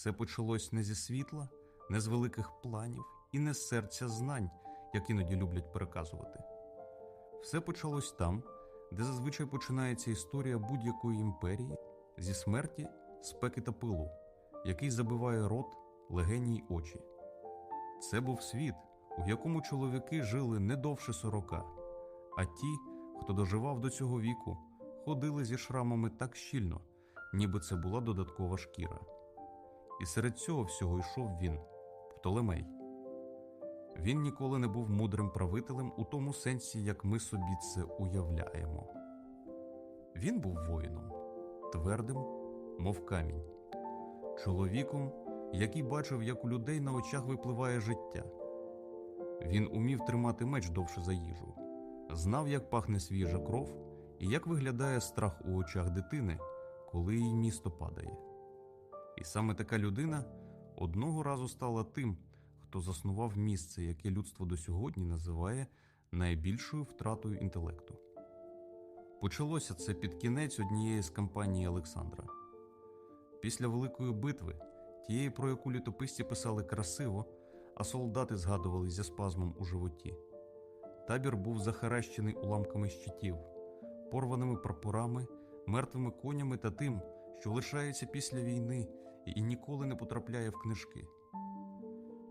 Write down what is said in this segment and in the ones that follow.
Все почалось не зі світла, не з великих планів і не з серця знань, як іноді люблять переказувати. Все почалось там, де зазвичай починається історія будь-якої імперії зі смерті, спеки та пилу, який забиває рот, легені й очі. Це був світ, у якому чоловіки жили не довше сорока, а ті, хто доживав до цього віку, ходили зі шрамами так щільно, ніби це була додаткова шкіра. І серед цього всього йшов він, Птолемей. Він ніколи не був мудрим правителем у тому сенсі, як ми собі це уявляємо. Він був воїном, твердим, мов камінь, чоловіком, який бачив, як у людей на очах випливає життя. Він умів тримати меч довше за їжу, знав, як пахне свіжа кров і як виглядає страх у очах дитини, коли її місто падає. І саме така людина одного разу стала тим, хто заснував місце, яке людство до сьогодні називає найбільшою втратою інтелекту. Почалося це під кінець однієї з кампаній Олександра. Після Великої битви, тієї, про яку літописці писали красиво, а солдати згадували зі спазмом у животі. Табір був захаращений уламками щитів, порваними прапорами, мертвими конями та тим, що лишається після війни і ніколи не потрапляє в книжки.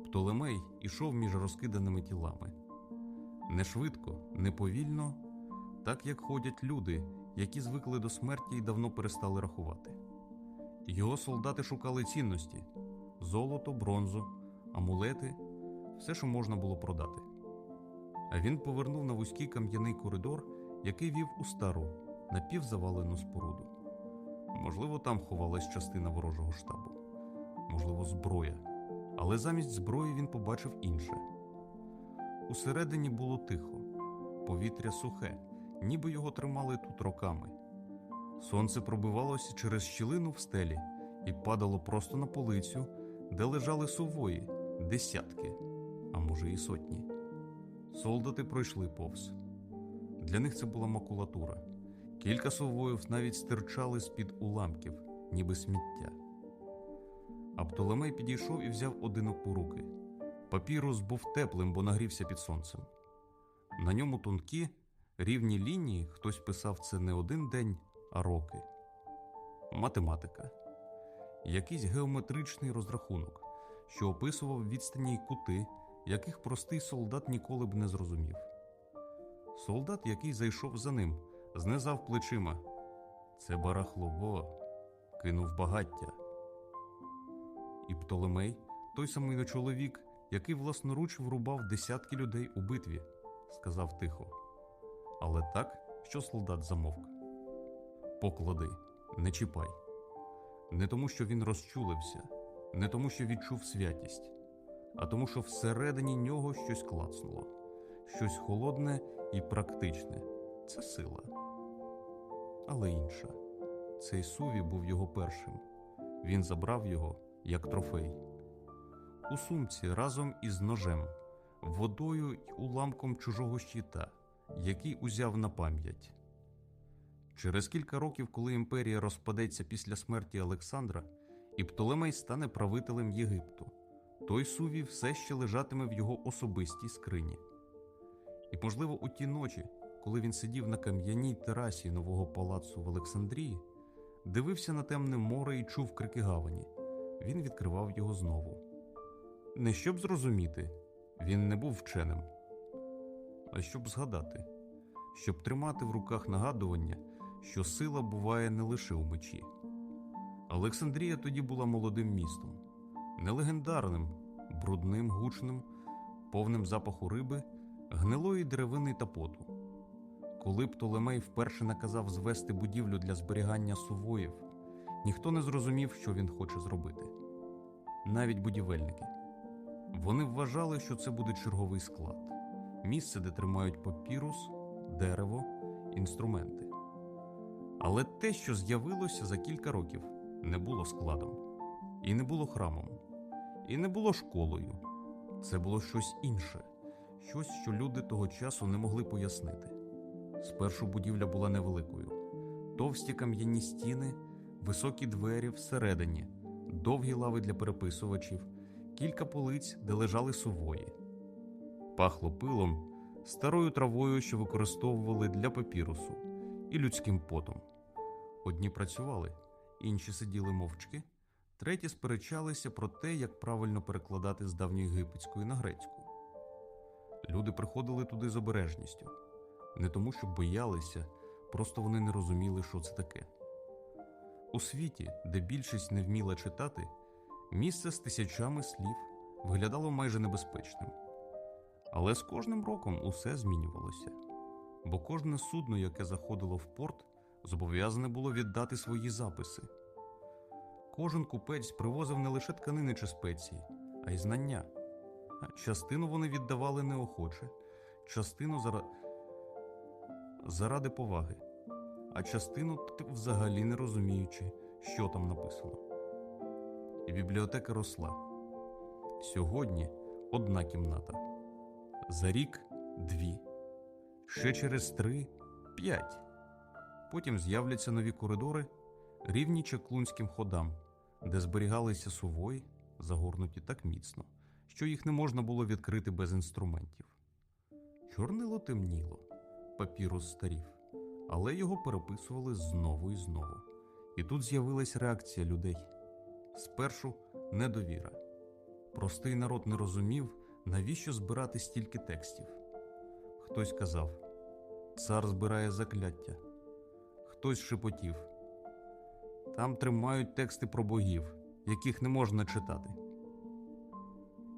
Птолемей ішов між розкиданими тілами. Не швидко, не повільно, так як ходять люди, які звикли до смерті і давно перестали рахувати. Його солдати шукали цінності: золото, бронзу, амулети, все, що можна було продати. А він повернув на вузький кам'яний коридор, який вів у стару, напівзавалену споруду. Можливо, там ховалась частина ворожого штабу, можливо, зброя. Але замість зброї він побачив інше. Усередині було тихо, повітря сухе, ніби його тримали тут роками. Сонце пробивалося через щілину в стелі і падало просто на полицю, де лежали сувої, десятки, а може і сотні. Солдати пройшли повз. Для них це була макулатура. Кілька совоїв навіть стирчали з-під уламків, ніби сміття. А підійшов і взяв одинок у руки. Папірус був теплим, бо нагрівся під сонцем. На ньому тонкі, рівні лінії, хтось писав це не один день, а роки. Математика. Якийсь геометричний розрахунок, що описував відстані й кути, яких простий солдат ніколи б не зрозумів. Солдат, який зайшов за ним, знизав плечима. Це барахлово, кинув багаття. І Птолемей, той самий чоловік, який власноруч врубав десятки людей у битві, сказав тихо. Але так, що солдат замовк. Поклади, не чіпай. Не тому, що він розчулився, не тому, що відчув святість, а тому, що всередині нього щось клацнуло, щось холодне і практичне це сила. Але інша. Цей суві був його першим. Він забрав його як трофей. У сумці разом із ножем, водою й уламком чужого щита, який узяв на пам'ять. Через кілька років, коли імперія розпадеться після смерті Олександра, і Птолемей стане правителем Єгипту, той сувій все ще лежатиме в його особистій скрині. І, можливо, у ті ночі, коли він сидів на кам'яній терасі нового палацу в Олександрії, дивився на темне море і чув крики гавані, він відкривав його знову. Не щоб зрозуміти, він не був вченим, а щоб згадати, щоб тримати в руках нагадування, що сила буває не лише у мечі. Олександрія тоді була молодим містом, не легендарним, брудним, гучним, повним запаху риби, гнилої деревини та поту. Коли Птолемей вперше наказав звести будівлю для зберігання сувоїв, ніхто не зрозумів, що він хоче зробити. Навіть будівельники. Вони вважали, що це буде черговий склад, місце, де тримають папірус, дерево, інструменти. Але те, що з'явилося за кілька років, не було складом, і не було храмом, і не було школою. Це було щось інше, щось, що люди того часу не могли пояснити. Спершу будівля була невеликою, товсті кам'яні стіни, високі двері всередині, довгі лави для переписувачів, кілька полиць, де лежали сувої. Пахло пилом, старою травою, що використовували для папірусу, і людським потом. Одні працювали, інші сиділи мовчки, треті сперечалися про те, як правильно перекладати з давньоєгипетської на грецьку. Люди приходили туди з обережністю, не тому, що боялися, просто вони не розуміли, що це таке. У світі, де більшість не вміла читати, місце з тисячами слів виглядало майже небезпечним. Але з кожним роком усе змінювалося, бо кожне судно, яке заходило в порт, зобов'язане було віддати свої записи. Кожен купець привозив не лише тканини чи спеції, а й знання. Частину вони віддавали неохоче, частину. Заради поваги, а частину взагалі не розуміючи, що там написано. І бібліотека росла. Сьогодні одна кімната. За рік дві. Ще через три п'ять. Потім з'являться нові коридори, рівні чаклунським ходам, де зберігалися сувої, загорнуті так міцно, що їх не можна було відкрити без інструментів. Чорнило темніло, папірус старів, але його переписували знову і знову. І тут з'явилась реакція людей. Спершу недовіра. Простий народ не розумів, навіщо збирати стільки текстів. Хтось казав цар збирає закляття, хтось шепотів. Там тримають тексти про богів, яких не можна читати.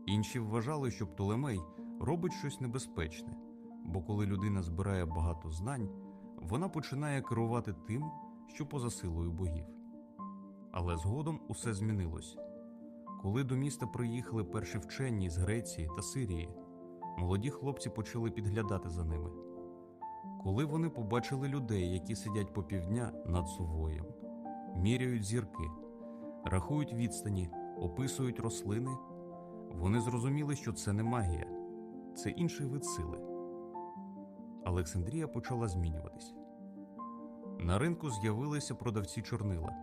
Інші вважали, що Птолемей робить щось небезпечне, бо коли людина збирає багато знань, вона починає керувати тим, що поза силою богів. Але згодом усе змінилось. Коли до міста приїхали перші вчені з Греції та Сирії, молоді хлопці почали підглядати за ними. Коли вони побачили людей, які сидять по півдня над сувоєм, міряють зірки, рахують відстані, описують рослини, вони зрозуміли, що це не магія, це інший вид сили. Олександрія почала змінюватись. На ринку з'явилися продавці чорнила.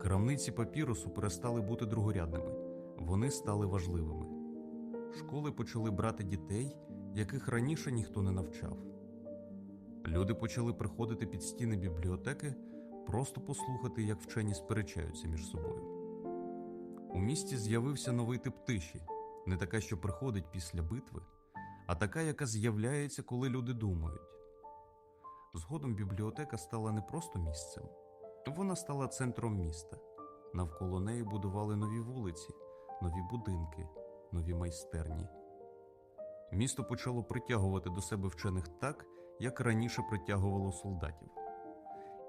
Крамниці папірусу перестали бути другорядними, вони стали важливими. Школи почали брати дітей, яких раніше ніхто не навчав. Люди почали приходити під стіни бібліотеки, просто послухати, як вчені сперечаються між собою. У місті з'явився новий тип тиші, не така, що приходить після битви, а така, яка з'являється, коли люди думають. Згодом бібліотека стала не просто місцем, вона стала центром міста. Навколо неї будували нові вулиці, нові будинки, нові майстерні. Місто почало притягувати до себе вчених так, як раніше притягувало солдатів.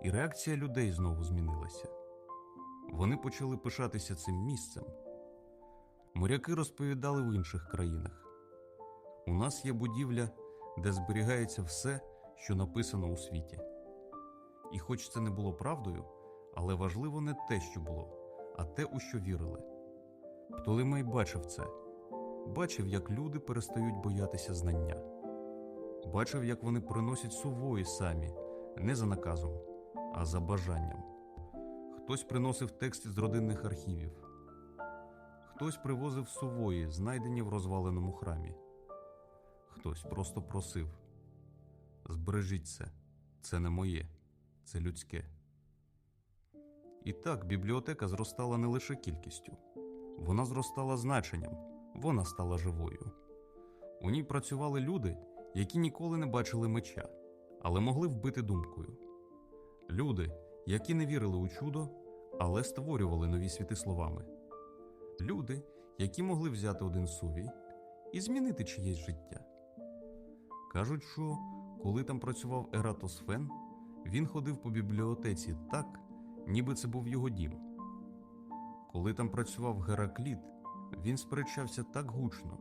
І реакція людей знову змінилася. Вони почали пишатися цим місцем. Моряки розповідали в інших країнах. У нас є будівля, де зберігається все, що написано у світі. І хоч це не було правдою, але важливо не те, що було, а те, у що вірили. Птолемей бачив це, бачив, як люди перестають боятися знання, бачив, як вони приносять сувої самі, не за наказом, а за бажанням. Хтось приносив тексти з родинних архівів, хтось привозив сувої, знайдені в розваленому храмі, хтось просто просив: збережіть це, це не моє, це людське. І так бібліотека зростала не лише кількістю, вона зростала значенням, вона стала живою. У ній працювали люди, які ніколи не бачили меча, але могли вбити думкою. Люди, які не вірили у чудо, але створювали нові світи словами. Люди, які могли взяти один сувій і змінити чиєсь життя. Кажуть, що коли там працював Ератосфен, він ходив по бібліотеці так, ніби це був його дім. Коли там працював Геракліт, він сперечався так гучно,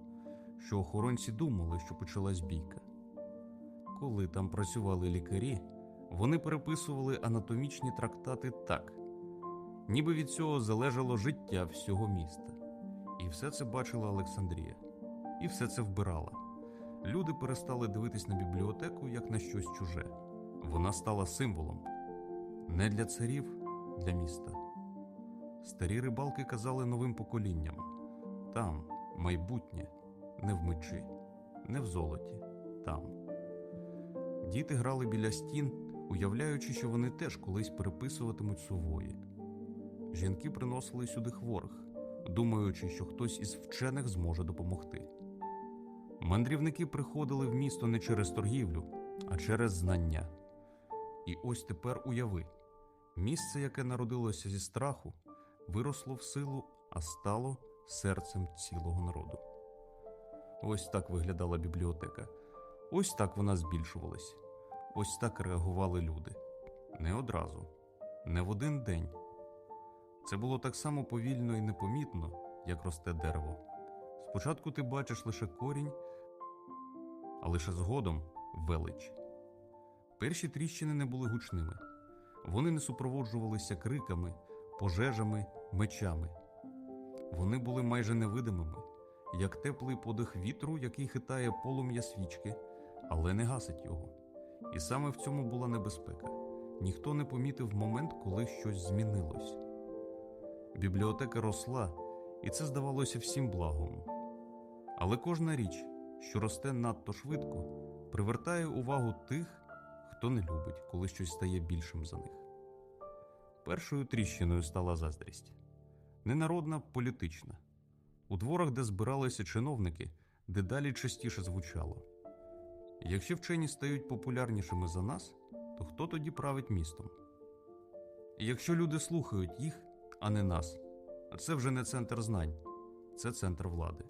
що охоронці думали, що почалась бійка. Коли там працювали лікарі, вони переписували анатомічні трактати так, ніби від цього залежало життя всього міста. І все це бачила Олександрія, і все це вбирала. Люди перестали дивитись на бібліотеку як на щось чуже. Вона стала символом не для царів, для міста. Старі рибалки казали новим поколінням там майбутнє, не в мечі, не в золоті, там. Діти грали біля стін, уявляючи, що вони теж колись переписуватимуть сувої. Жінки приносили сюди хворих, думаючи, що хтось із вчених зможе допомогти. Мандрівники приходили в місто не через торгівлю, а через знання. І ось тепер уяви місце, яке народилося зі страху, виросло в силу, а стало серцем цілого народу. Ось так виглядала бібліотека. Ось так вона збільшувалась. Ось так реагували люди. Не одразу, не в один день. Це було так само повільно і непомітно, як росте дерево. Спочатку ти бачиш лише корінь, а лише згодом велич. Перші тріщини не були гучними. Вони не супроводжувалися криками, пожежами, мечами. Вони були майже невидимими, як теплий подих вітру, який хитає полум'я свічки, але не гасить його. І саме в цьому була небезпека. Ніхто не помітив момент, коли щось змінилось. Бібліотека росла, і це здавалося всім благом. Але кожна річ, що росте надто швидко, привертає увагу тих, хто не любить, коли щось стає більшим за них. Першою тріщиною стала заздрість ненародна політична. У дворах, де збиралися чиновники, дедалі частіше звучало. Якщо вчені стають популярнішими за нас, то хто тоді править містом? І якщо люди слухають їх, а не нас, це вже не центр знань, це центр влади.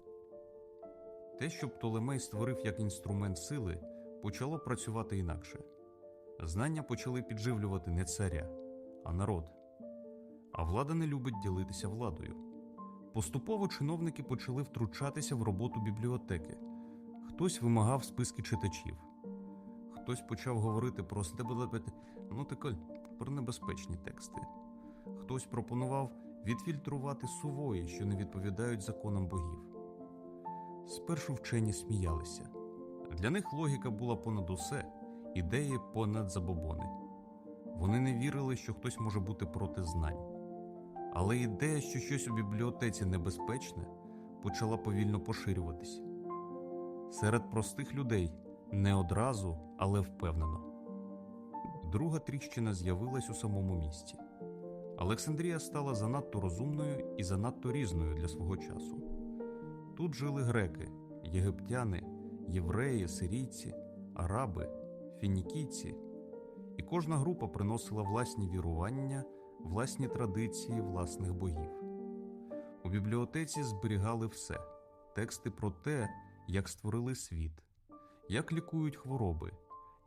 Те, що Птолемей створив як інструмент сили, почало працювати інакше. Знання почали підживлювати не царя, а народ. А влада не любить ділитися владою. Поступово чиновники почали втручатися в роботу бібліотеки. Хтось вимагав списки читачів, хтось почав говорити про ну таке, про небезпечні тексти. Хтось пропонував відфільтрувати сувої, що не відповідають законам богів. Спершу вчені сміялися. Для них логіка була понад усе, ідеї понад забобони. Вони не вірили, що хтось може бути проти знань. Але ідея, що щось у бібліотеці небезпечне, почала повільно поширюватися. Серед простих людей не одразу, але впевнено. Друга тріщина з'явилась у самому місті. Олександрія стала занадто розумною і занадто різною для свого часу. Тут жили греки, єгиптяни, євреї, сирійці, араби, фінікійці, і кожна група приносила власні вірування, власні традиції власних богів. У бібліотеці зберігали все тексти про те, як створили світ, як лікують хвороби,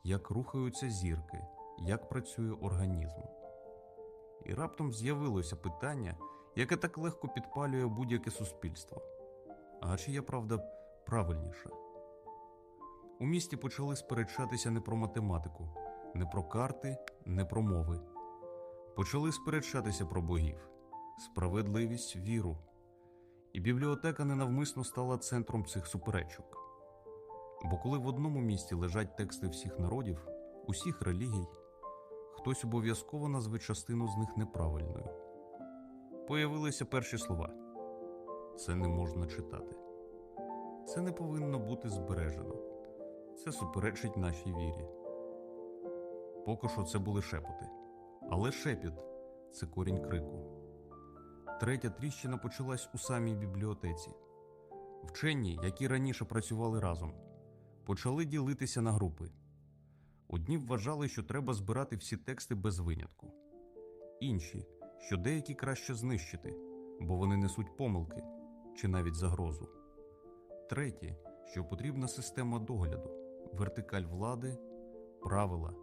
як рухаються зірки, як працює організм. І раптом з'явилося питання, яке так легко підпалює будь-яке суспільство. А чи є правда правильніша? У місті почали сперечатися не про математику, не про карти, не про мови. Почали сперечатися про богів, справедливість, віру. І бібліотека ненавмисно стала центром цих суперечок. Бо коли в одному місті лежать тексти всіх народів, усіх релігій, хтось обов'язково назве частину з них неправильною. Появилися перші слова це не можна читати. Це не повинно бути збережено. Це суперечить нашій вірі. Поки що це були шепоти. Але шепіт це корінь крику. Третя тріщина почалась у самій бібліотеці. Вчені, які раніше працювали разом, почали ділитися на групи. Одні вважали, що треба збирати всі тексти без винятку, інші, що деякі краще знищити, бо вони несуть помилки чи навіть загрозу. Треті, що потрібна система догляду, вертикаль влади, правила.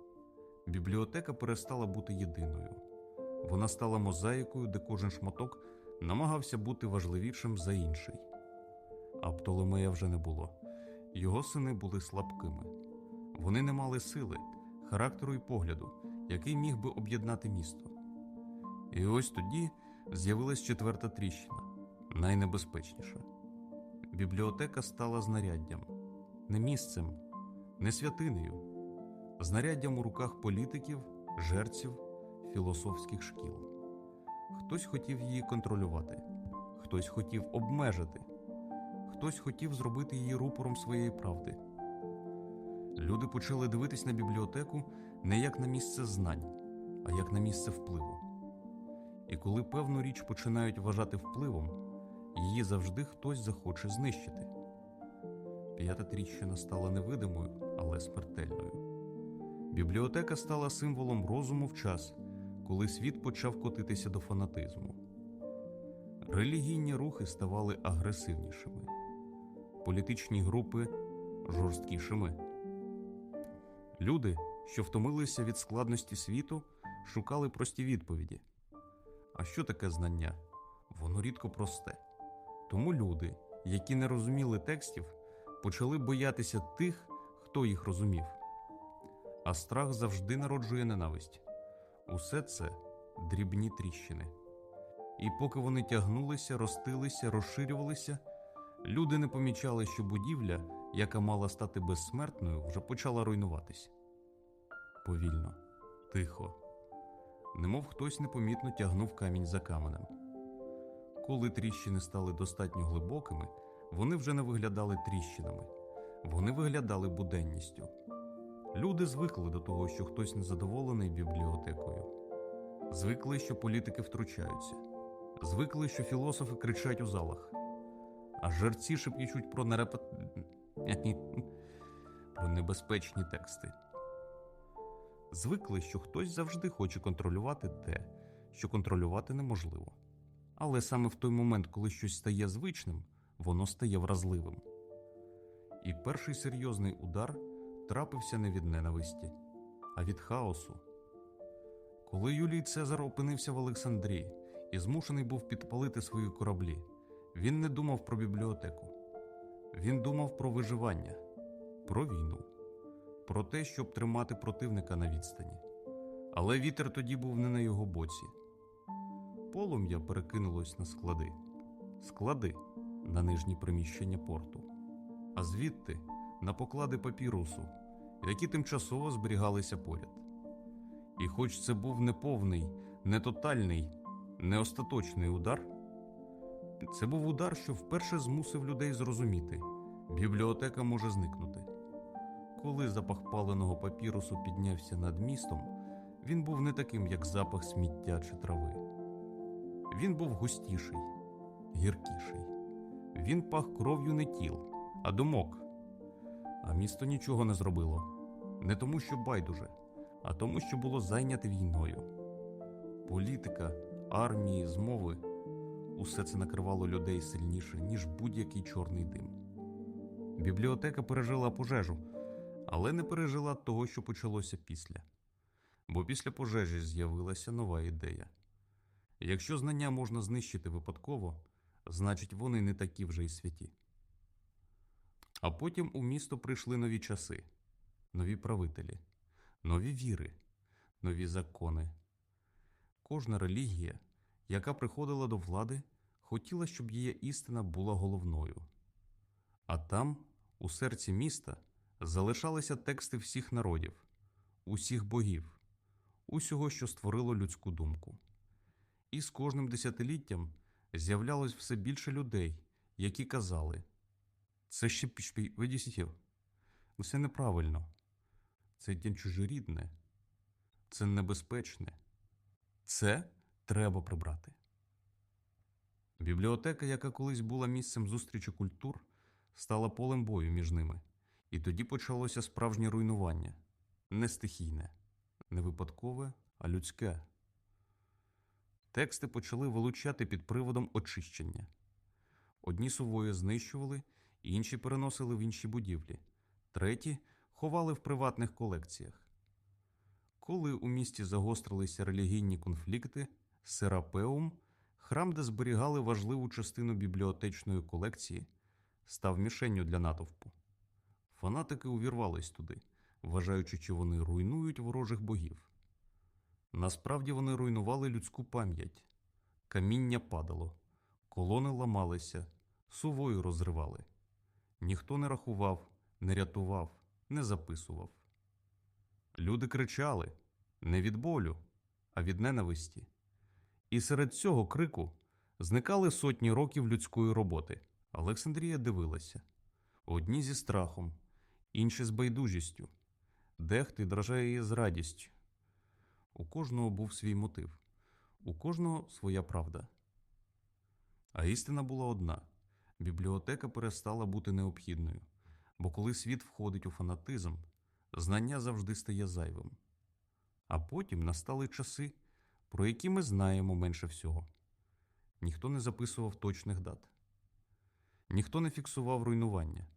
Бібліотека перестала бути єдиною. Вона стала мозаїкою, де кожен шматок намагався бути важливішим за інший. А Птолемея вже не було. Його сини були слабкими. Вони не мали сили, характеру і погляду, який міг би об'єднати місто. І ось тоді з'явилась четверта тріщина, найнебезпечніша. Бібліотека стала знаряддям, не місцем, не святинею, знаряддям у руках політиків, жерців, філософських шкіл. Хтось хотів її контролювати, хтось хотів обмежити, хтось хотів зробити її рупором своєї правди. Люди почали дивитись на бібліотеку не як на місце знань, а як на місце впливу. І коли певну річ починають вважати впливом, її завжди хтось захоче знищити. П'ята тріщина стала невидимою, але смертельною. Бібліотека стала символом розуму в час, коли світ почав котитися до фанатизму. Релігійні рухи ставали агресивнішими, політичні групи жорсткішими. Люди, що втомилися від складності світу, шукали прості відповіді. А що таке знання? Воно рідко просте. Тому люди, які не розуміли текстів, почали боятися тих, хто їх розумів. А страх завжди народжує ненависть. Усе це дрібні тріщини. І поки вони тягнулися, ростилися, розширювалися, люди не помічали, що будівля, яка мала стати безсмертною, вже почала руйнуватись. Повільно, тихо, немов хтось непомітно тягнув камінь за каменем. Коли тріщини стали достатньо глибокими, вони вже не виглядали тріщинами, вони виглядали буденністю. Люди звикли до того, що хтось незадоволений бібліотекою, звикли, що політики втручаються, звикли, що філософи кричать у залах, а жерці шепічуть про нереп... про небезпечні тексти. Звикли, що хтось завжди хоче контролювати те, що контролювати неможливо. Але саме в той момент, коли щось стає звичним, воно стає вразливим. І перший серйозний удар трапився не від ненависті, а від хаосу. Коли Юлій Цезар опинився в Олександрії і змушений був підпалити свої кораблі, він не думав про бібліотеку. Він думав про виживання, про війну, про те, щоб тримати противника на відстані. Але вітер тоді був не на його боці. Полум'я перекинулось на склади, склади на нижні приміщення порту, а звідти на поклади папірусу, які тимчасово зберігалися поряд. І хоч це був не повний, не тотальний, не остаточний удар, це був удар, що вперше змусив людей зрозуміти, бібліотека може зникнути. Коли запах паленого папірусу піднявся над містом, він був не таким, як запах сміття чи трави. Він був густіший, гіркіший. Він пах кров'ю не тіл, а думок. А місто нічого не зробило. Не тому, що байдуже, а тому, що було зайняте війною. Політика, армії, змови усе це накривало людей сильніше, ніж будь-який чорний дим. Бібліотека пережила пожежу, але не пережила того, що почалося після. Бо після пожежі з'явилася нова ідея. Якщо знання можна знищити випадково, значить вони не такі вже й святі. А потім у місто прийшли нові часи, нові правителі, нові віри, нові закони. Кожна релігія, яка приходила до влади, хотіла, щоб її істина була головною. А там, у серці міста, залишалися тексти всіх народів, усіх богів, усього, що створило людську думку. І з кожним десятиліттям з'являлось все більше людей, які казали це ще видісів. Це неправильно, це чужорідне, це небезпечне, це треба прибрати. Бібліотека, яка колись була місцем зустрічі культур, стала полем бою між ними, і тоді почалося справжнє руйнування не стихійне, не випадкове, а людське. Тексти почали вилучати під приводом очищення. Одні сувої знищували, інші переносили в інші будівлі, треті ховали в приватних колекціях. Коли у місті загострилися релігійні конфлікти, Серапеум, храм, де зберігали важливу частину бібліотечної колекції, став мішенню для натовпу. Фанатики увірвались туди, вважаючи, що вони руйнують ворожих богів. Насправді вони руйнували людську пам'ять. Каміння падало, колони ламалися, сувою розривали. Ніхто не рахував, не рятував, не записував. Люди кричали не від болю, а від ненависті. І серед цього крику зникали сотні років людської роботи. Олександрія дивилася одні зі страхом, інші з байдужістю, дехто дрожає з радістю. У кожного був свій мотив, у кожного своя правда. А істина була одна бібліотека перестала бути необхідною, бо коли світ входить у фанатизм, знання завжди стає зайвим. А потім настали часи, про які ми знаємо менше всього. Ніхто не записував точних дат, ніхто не фіксував руйнування.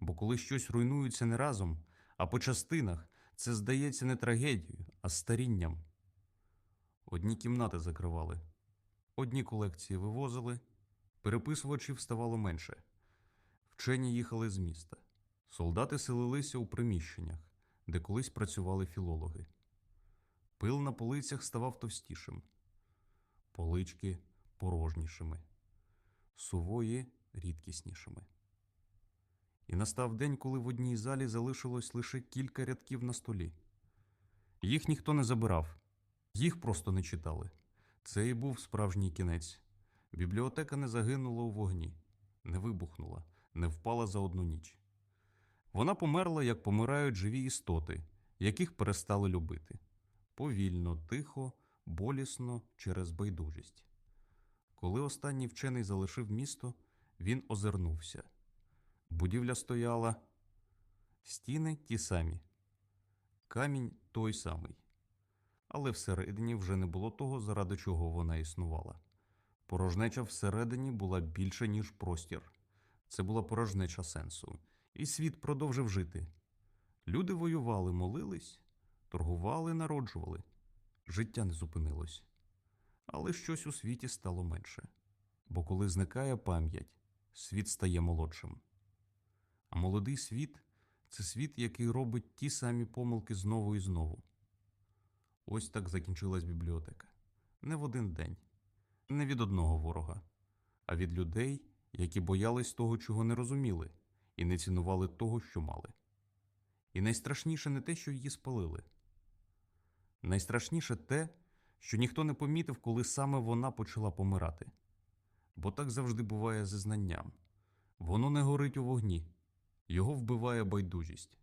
Бо коли щось руйнується не разом, а по частинах, це здається не трагедією, а старінням. Одні кімнати закривали, одні колекції вивозили, переписувачів ставало менше. Вчені їхали з міста. Солдати селилися у приміщеннях, де колись працювали філологи. Пил на полицях ставав товстішим, полички порожнішими, сувої рідкіснішими. І настав день, коли в одній залі залишилось лише кілька рядків на столі. Їх ніхто не забирав, їх просто не читали. Це і був справжній кінець. Бібліотека не загинула у вогні, не вибухнула, не впала за одну ніч. Вона померла, як помирають живі істоти, яких перестали любити повільно, тихо, болісно через байдужість. Коли останній вчений залишив місто, він озирнувся. Будівля стояла, стіни ті самі, камінь той самий. Але всередині вже не було того, заради чого вона існувала. Порожнеча всередині була більше, ніж простір. Це була порожнеча сенсу, і світ продовжив жити. Люди воювали, молились, торгували, народжували. Життя не зупинилось. Але щось у світі стало менше. Бо коли зникає пам'ять, світ стає молодшим. А молодий світ це світ, який робить ті самі помилки знову і знову. Ось так закінчилась бібліотека. Не в один день, не від одного ворога, а від людей, які боялись того, чого не розуміли, і не цінували того, що мали. І найстрашніше не те, що її спалили. Найстрашніше те, що ніхто не помітив, коли саме вона почала помирати. Бо так завжди буває зі знанням. Воно не горить у вогні, його вбиває байдужість.